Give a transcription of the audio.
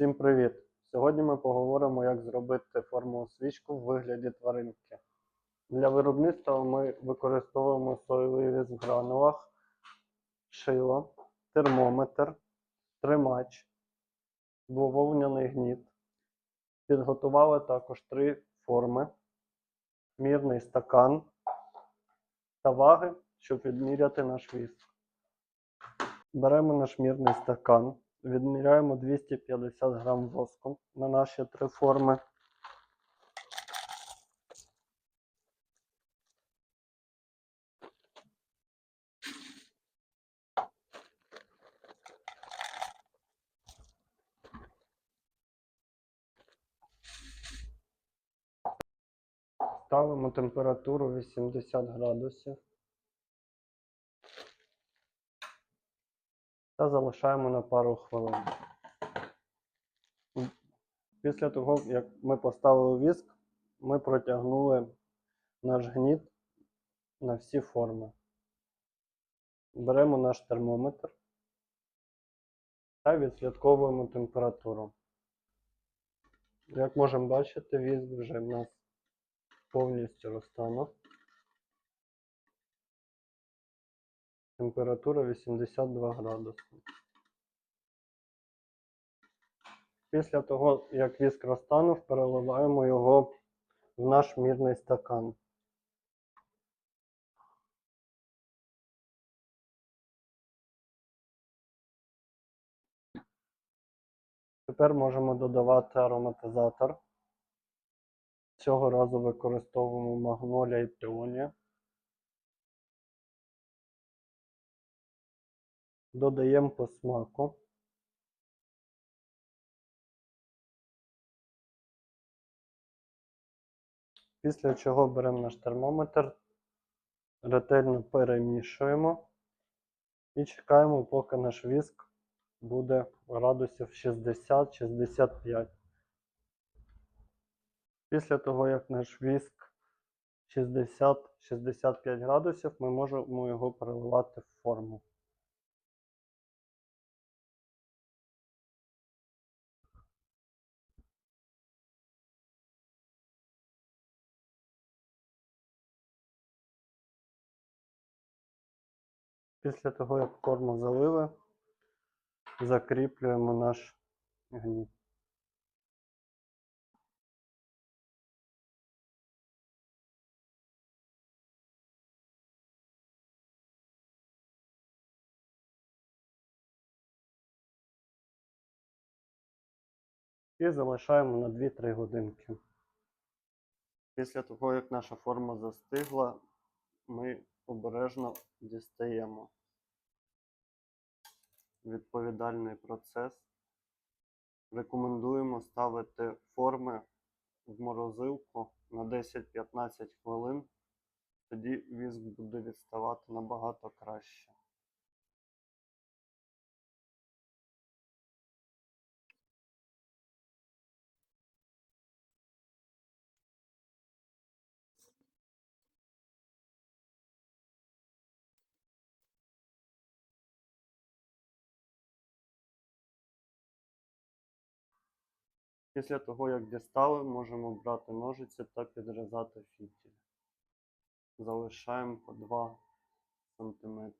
Всім привіт! Сьогодні ми поговоримо, як зробити формову свічку в вигляді тваринки. Для виробництва ми використовуємо соєвий віз в гранулах, шило, термометр, тримач, бавовняний гніт. Підготували також три форми, мірний стакан та ваги, щоб відміряти наш віз. Беремо наш мірний стакан, відміряємо 250 грам воску на наші три форми. Ставимо температуру 80 градусів. Та залишаємо на пару хвилин. Після того, як ми поставили віск, ми протягнули наш гніт на всі форми. Беремо наш термометр та відслідковуємо температуру. Як можемо бачити, віск вже в нас повністю розтанув. Температура 82 градуси. Після того, як віск розтанув, переливаємо його в наш мірний стакан. Тепер можемо додавати ароматизатор. Цього разу використовуємо магнолія і піонія. Додаємо по смаку. Після чого беремо наш термометр, ретельно перемішуємо і чекаємо, поки наш віск буде градусів 60-65. Після того, як наш віск 60-65 градусів, ми можемо його переливати в форму. Після того, як форму залили, закріплюємо наш гніт. І залишаємо на 2-3 годинки. Після того, як наша форма застигла, ми обережно дістаємо відповідальний процес. Рекомендуємо ставити форми в морозилку на 10-15 хвилин, тоді віск буде відставати набагато краще. Після того, як дістали, можемо брати ножиці та підрізати фітіль. Залишаємо по 2 см